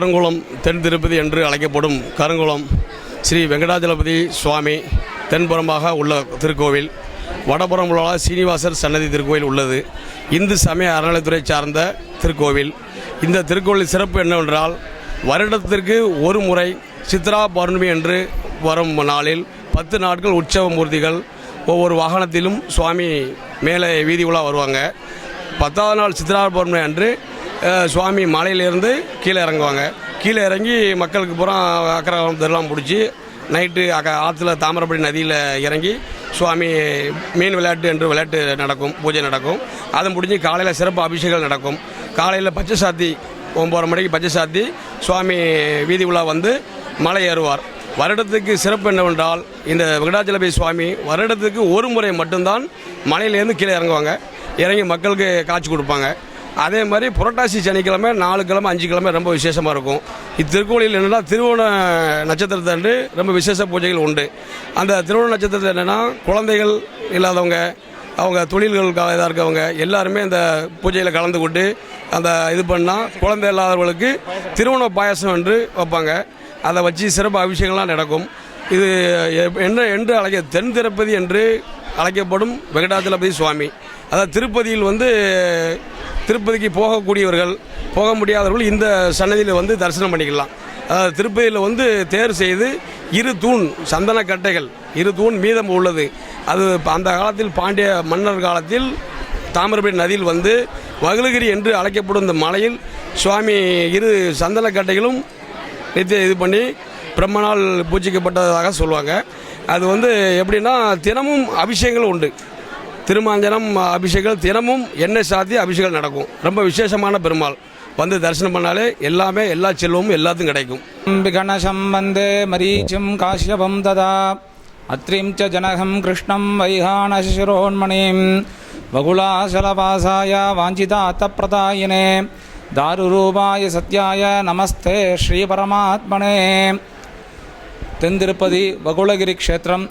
கருங்குளம் தென் திருப்பதி என்று அழைக்கப்படும் கருங்குளம் ஸ்ரீ வெங்கடாஜலபதி சுவாமி தென்புறமாக உள்ள திருக்கோவில். வடபுறம் உள்ள சீனிவாசர் சன்னதி திருக்கோவில் உள்ளது. இந்து சமய அறநிலைத்துறை சார்ந்த திருக்கோவில். இந்த திருக்கோவில் சிறப்பு என்னவென்றால் வருடத்திற்கு ஒரு முறை சித்ரா பௌர்ணமி என்று வரும் நாளில் பத்து நாட்கள் உற்சவ மூர்த்திகள் ஒவ்வொரு வாகனத்திலும் சுவாமி மேலே வீதி உலா வருவாங்க. பத்தாவது நாள் சித்ரா பௌர்ணமி அன்று சுவாமி மலையிலேருந்து கீழே இறங்குவாங்க. கீழே இறங்கி மக்களுக்கு பூரா அக்கரம் இதெல்லாம் பிடிச்சி நைட்டு அக்க ஆற்றுல தாமிரபடி நதியில் இறங்கி சுவாமி மீன் விளையாட்டு என்று விளையாட்டு நடக்கும் பூஜை நடக்கும். அதை முடிஞ்சு காலையில் சிறப்பு அபிஷேகம் நடக்கும். காலையில் பச்சை சாத்தி ஒம்பது மணிக்கு பச்சை சாத்தி சுவாமி வீதி உலா வந்து மலை ஏறுவார். வருடத்துக்கு சிறப்பு என்னவென்றால் இந்த விகடாச்சலபதி சுவாமி வருடத்துக்கு ஒரு முறை மட்டும்தான் மலையிலேருந்து கீழே இறங்குவாங்க. இறங்கி மக்களுக்கு காட்சி கொடுப்பாங்க. அதே மாதிரி புரட்டாசி சனிக்கிழமை நாலு கிழமை அஞ்சு கிழமை ரொம்ப விசேஷமாக இருக்கும். இத்திருக்கோயிலில் என்னென்னா திருவோண நட்சத்திரத்தன்று ரொம்ப விசேஷ பூஜைகள் உண்டு. அந்த திருவோண நட்சத்திரத்தில் என்னென்னா குழந்தைகள் இல்லாதவங்க அவங்க தொழில்களுக்காக இதாக இருக்கவங்க எல்லாருமே இந்த பூஜையில் கலந்து கொண்டு அந்த இது பண்ணால் குழந்தை இல்லாதவர்களுக்கு திருவண பாயசம் என்று வைப்பாங்க. அதை வச்சு சிறப்பு அபிஷேகம்லாம் நடக்கும். இது என்ன என்று அழைக்க தென் திருப்பதி என்று அழைக்கப்படும் வெங்கடாச்சலபதி சுவாமி. அதாவது திருப்பதியில் வந்து திருப்பதிக்கு போகக்கூடியவர்கள் போக முடியாதவர்கள் இந்த சன்னதியில் வந்து தரிசனம் பண்ணிக்கலாம். அதாவது திருப்பதியில் வந்து தேர் செய்து இரு தூண் சந்தன கட்டைகள் இரு தூண் மீதம் உள்ளது. அது அந்த காலத்தில் பாண்டிய மன்னர் காலத்தில் தாமிரபரணி நதியில் வந்து வகுலகிரி என்று அழைக்கப்படும் இந்த மலையில் சுவாமி இரு சந்தன கட்டைகளும் நித்திய இது பண்ணி பிரம்மனால் பூஜிக்கப்பட்டதாக சொல்லுவாங்க. அது வந்து எப்படின்னா தினமும் அபிஷேகங்கள் உண்டு. திருமாஞ்சனம் அபிஷேகம் தினமும் எண்ணெய் சாத்தி அபிஷேகம் நடக்கும். ரொம்ப விசேஷமான பெருமாள். வந்து தரிசனம் பண்ணாலே எல்லாமே எல்லா செல்வமும் எல்லாத்தையும் கிடைக்கும். அம்பிகணசம் வந்தே மரீச்சும் காஷ்யபம் ததா. அத்ரீம் ச ஜனகம் கிருஷ்ணம் வைகானசிரோன்மணிம் வகுலாசலபாசாய வாஞ்சிதாத்த பிரதாயினே தாருரூபாய சத்யாய நமஸ்தே ஸ்ரீ பரமாத்மனே தென்திருப்பதி வகுலகிரி க்ஷேத்திரம்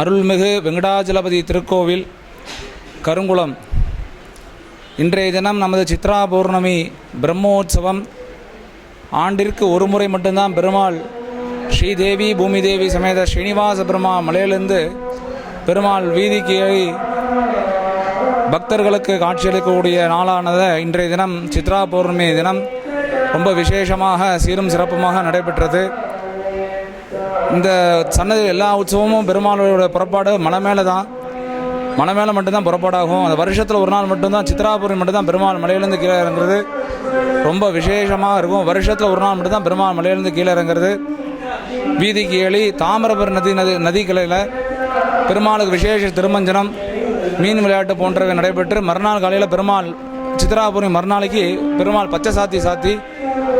அருள்மிகு வெங்கடாஜலபதி திருக்கோவில். கருங்குளம். இன்றைய தினம் நமது சித்ரா பௌர்ணமி பிரம்மோற்சவம். ஆண்டிற்கு ஒரு முறை மட்டும்தான் பெருமாள் ஸ்ரீதேவி பூமிதேவி சமேத ஸ்ரீனிவாச பெருமா மலையிலிருந்து பெருமாள் வீதிக்கு ஏறி பக்தர்களுக்கு காட்சியளிக்கக்கூடிய நாளானது இன்றைய தினம் சித்ரா பௌர்ணமி தினம். ரொம்ப விசேஷமாக சீரும் சிறப்புமாக நடைபெற்றது. இந்த சன்னதி எல்லா உற்சவமும் பெருமாளோட புறப்பாடு மலை மேலே தான் மலை மேலே மட்டும்தான் புறப்பாடாகும். அந்த வருஷத்தில் ஒரு நாள் மட்டும்தான் சித்ராபுரி மட்டும்தான் பெருமாள் மலையிலேருந்து கீழே இறங்குறது. ரொம்ப விசேஷமாக இருக்கும். வருஷத்தில் ஒரு நாள் மட்டும்தான் பெருமாள் மலையிலேருந்து கீழே இறங்குறது. வீதிக்கு ஏழி தாமிரபரணி நதி நதி நதி கிளையில் பெருமாளுக்கு விசேஷ திருமஞ்சனம் மீன் விளையாட்டு போன்றவை நடைபெற்று மறுநாள் காலையில் பெருமாள் சித்ராபுரி மறுநாளைக்கு பெருமாள் பச்சை சாத்தி சாத்தி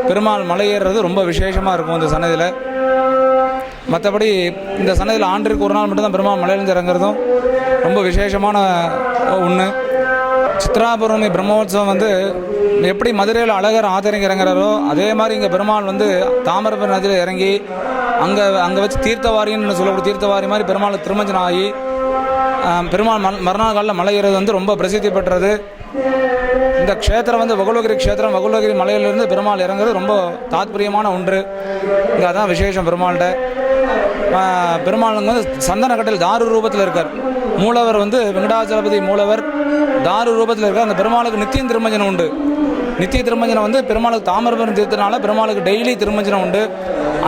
பெருமாள் மலை ஏறுறது ரொம்ப விசேஷமாக இருக்கும் இந்த சன்னதியில். மற்றபடி இந்த சன்னதியில் ஆண்டிற்கு ஒரு நாள் மட்டும்தான் பெருமாள் மலையிலிருந்து இறங்குறதும் ரொம்ப விசேஷமான ஒன்று சித்ராபுரமி பிரம்மோத்சவம் வந்து எப்படி மதுரையில் அழகர் ஆதரங்க இறங்குறாரோ அதே மாதிரி இங்கே பெருமாள் வந்து தாமிரபரணி நதியில் இறங்கி அங்கே அங்கே வச்சு தீர்த்தவாரின்னு சொல்லக்கூடிய தீர்த்தவாரி மாதிரி பெருமாள் திருமஞ்சனம் ஆகி பெருமாள் ம மறுநாள் காலில் மலை ஏறுவது வந்து ரொம்ப பிரசித்தி பெற்றது. இந்த க்ஷேத்திரம் வந்து வகுலகிரி க்ஷேத்திரம் வகுலகிரி மலையிலிருந்து பெருமாள் இறங்குறது ரொம்ப தாத்பரியமான ஒன்று. இங்கே அதான் விசேஷம் பெருமாள்கிட்ட. பெருமாளுங்க வந்து சந்தனக்கட்டில் தாரு ரூபத்தில் இருக்கார். மூலவர் வந்து வெங்கடாச்சலபதி மூலவர் தாரு ரூபத்தில் இருக்கார். அந்த பெருமாளுக்கு நித்தியம் திருமஞ்சனம் உண்டு. நித்திய திருமஞ்சனம் வந்து பெருமாளுக்கு தாமிரபரணி தீர்த்தனால பெருமாளுக்கு டெய்லி திருமஞ்சனம் உண்டு.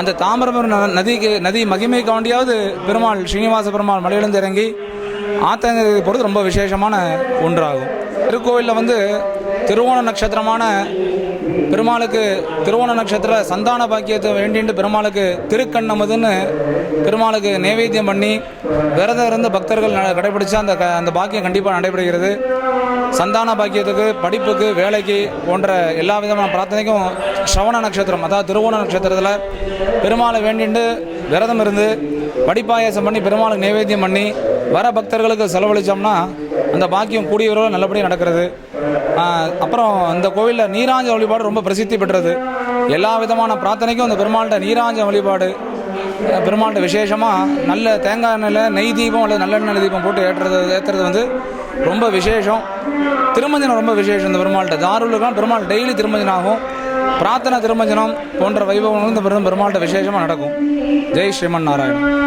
அந்த தாமிரபரணி நதிக்கு நதி மகிமைக்காண்டியாவது பெருமாள் ஸ்ரீனிவாச பெருமாள் மலையிலிருந்து இறங்கி ஆத்தங்கரை போகிறது ரொம்ப விசேஷமான ஒன்றாகும். திருக்கோவிலில் வந்து திருவோண நட்சத்திரமான பெருமாளுக்கு திருவோண நட்சத்திர சந்தான பாக்கியத்தை வேண்டிட்டு பெருமாளுக்கு திருக்கண்ணமுதுன்னு பெருமாளுக்கு நைவேத்தியம் பண்ணி விரதம் இருந்து பக்தர்கள் ந- கடைபிடிச்சா அந்த க- அந்த பாக்கியம் கண்டிப்பாக நடைபெறுகிறது. சந்தான பாக்கியத்துக்கு படிப்புக்கு வேலைக்கு போன்ற எல்லா விதமான பிரார்த்தனைக்கும் ஸ்ரவண நட்சத்திரம் அதாவது திருவோண நட்சத்திரத்தில் பெருமாளை வேண்டிட்டு விரதம் இருந்து படிப்பாயாசம் பண்ணி பெருமாளுக்கு நைவேத்தியம் பண்ணி வர பக்தர்களுக்கு செலவழித்தோம்னா அந்த பாக்கியம் கூடிய விரைவில் நல்லபடியாக நடக்கிறது. அப்புறம் இந்த கோவிலில் நீராஞ்ச வழிபாடு ரொம்ப பிரசித்தி பெற்றது. எல்லா விதமான பிரார்த்தனைக்கும் அந்த பெருமாள்கிட்ட நீராஞ்ச வழிபாடு பெருமாள்கிட்ட விசேஷமாக நல்ல தேங்காய் எண்ணெயில் நெய் தீபம் அல்லது நல்லெண்ணெய் தீபம் போட்டு ஏற்றுறது ஏற்றுறது வந்து ரொம்ப விசேஷம். திருமஞ்சனம் ரொம்ப விசேஷம் இந்த பெருமாள்கிட்ட. தாருலுக்கான பெருமாள் டெய்லி திருமஞ்சனம் ஆகும் பிரார்த்தனை திருமஞ்சனம் போன்ற வைபவங்களும் இந்த பெரும் பெருமாள்கிட்ட விசேஷமாக நடக்கும். ஜெய் ஸ்ரீமன் நாராயணன்.